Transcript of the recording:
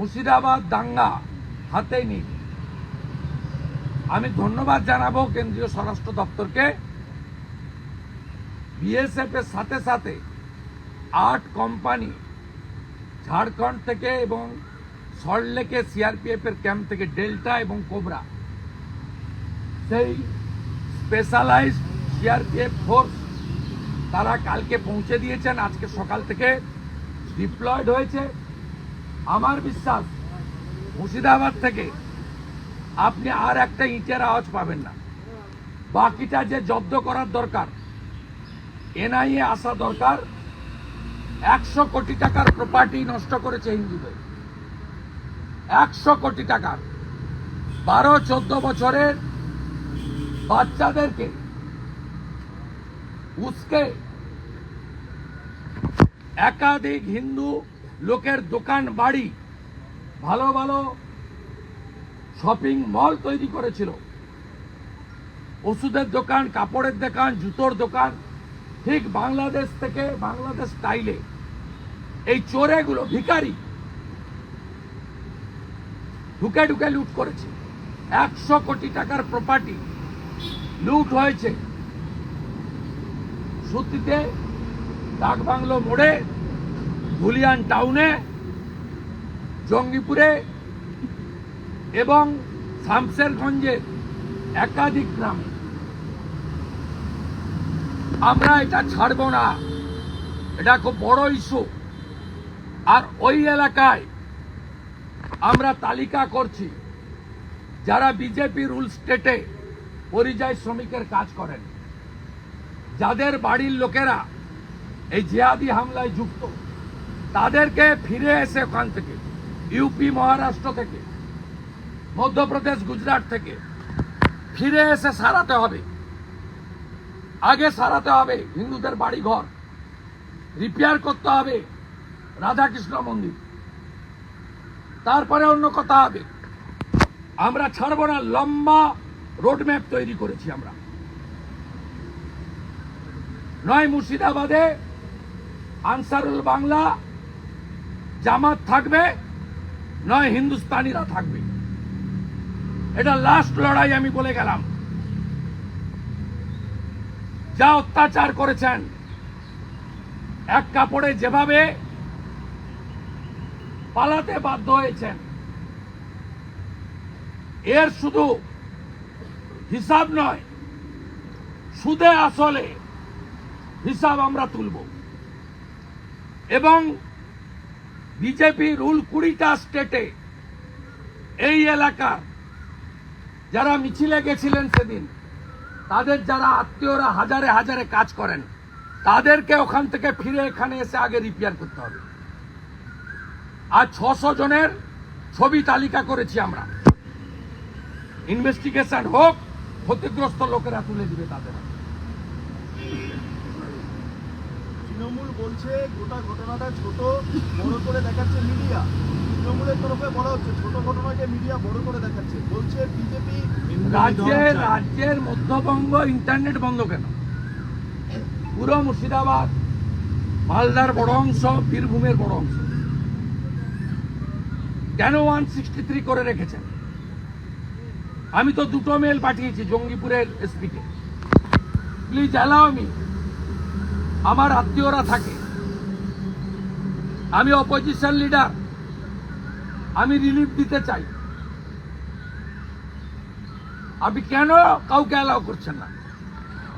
মুর্শিদাবাদ, দাঙ্গা হাতে নিই। আমি ধন্যবাদ জানাব কেন্দ্রীয় স্বরাষ্ট্র দপ্তরকে। বিএসএফ এর সাথে সাথে আট কোম্পানি ঝাড়খণ্ড থেকে এবং সল্টলেকে সিআরপিএফ এর ক্যাম্প থেকে ডেল্টা এবং কোবরা। সেই স্পেশালাইজড সিআরপিএফ ফোর্স তারা কালকে পৌঁছে দিয়েছেন। আজকে সকাল থেকে ডিপ্লয়েড হয়েছে। আমার বিশ্বাস, মুর্শিদাবাদ থেকে আপনি আর একটা ইটের আওয়াজ পাবেন না। বাকিটা যে জব্দ করার দরকার, এনআইএ আসা দরকার, একশো কোটি টাকার প্রপার্টি নষ্ট করেছে হিন্দুদের একশো কোটি টাকার। বারো, চোদ্দ বছরের বাচ্চাদেরকে উস্কে একাধিক হিন্দু লোকের দোকান বাড়ি ভালো ভালো শপিং মল তৈরি করেছিল। ওষুধের দোকান, কাপড়ের দোকান, জুতোর দোকান, ঠিক বাংলাদেশ থেকে বাংলাদেশ স্টাইলে। এই চোরেগুলো ভিখারি ঢুকে ঢুকে লুট করেছে। একশো কোটি টাকার প্রপার্টি লুট হয়েছে। সত্যিতে ডাকবাংলো মোড়ে। ধুলিয়ান টাউনে, জঙ্গিপুরে এবং শামসেরগঞ্জের একাধিক গ্রামে। আমরা এটা ছাড়বো না। এটা খুব বড় ইস্যু আর ওই এলাকায় আমরা তালিকা করছি, যারা বিজেপি রুল স্টেটে পরিযায়ী শ্রমিকের কাজ করেন, যাদের বাড়ির লোকেরা এই জিহাদি হামলায় যুক্ত তাদেরকে ফিরে এসে ওখান থেকে ইউপি মহারাষ্ট্র থেকে, মধ্যপ্রদেশ, গুজরাট থেকে ফিরে এসে সারাতে হবে। আগে সারাতে হবে হিন্দুদের বাড়ি ঘর রিপেয়ার করতে হবে রাধাকৃষ্ণ মন্দির। তারপরে অন্য কথা হবে, আমরা ছাড়বো না, লম্বা রোডম্যাপ তৈরি করেছি আমরা। নয় মুর্শিদাবাদে আনসারুল বাংলা জামাত থাকবে, নয় হিন্দুস্তানিরা থাকবে। এটা লাস্ট লড়াই আমি বলে গেলাম। যা অত্যাচার করেছেন, এক কাপড়ে যেভাবে পালাতে বাধ্য হয়েছেন, এর শুধু হিসাব নয়, সুদে আসলে হিসাব আমরা তুলব। এবং বিজেপি রুল কুড়িটা স্টেটে এই এলাকার যারা মিছিলে গেছিলেন সেদিন, তাদের যারা আত্মীয়রা হাজারে হাজারে কাজ করেন, তাদেরকে ওখান থেকে ফিরে এখানে এসে আগে রিপেয়ার করতে হবে। আর ছশো জনের ছবি তালিকা করেছি আমরা। ইনভেস্টিগেশন হোক, ক্ষতিগ্রস্ত লোকেরা তুলে দিবে তাদের হাতে। তৃণমূল বলছে গোটা ঘটনাটা ছোট বড় করে দেখাচ্ছে মিডিয়া। তৃণমূলের তরফে বলা হচ্ছে ছোট ঘটনাকে মিডিয়া বড় করে দেখাচ্ছে। বলছে বিজেপি রাজ্যের রাজ্যের মধ্যবঙ্গ ইন্টারনেট বন্ধ কেন? পুরো মুর্শিদাবাদ মালদার বড় অংশ বীরভূমের বড় অংশ। কেন ওয়ান সিক্সটি থ্রি করে রেখেছেন? আমি তো দুটো মেল পাঠিয়েছি জঙ্গিপুরের এসপিকে প্লিজ অ্যালাও মি আমার আত্মীয়রা থাকে। আমি অপোজিশন লিডার আমি রিলিফ দিতে চাই। আপনি কেন কাউকে অ্যালাউ করছেন না?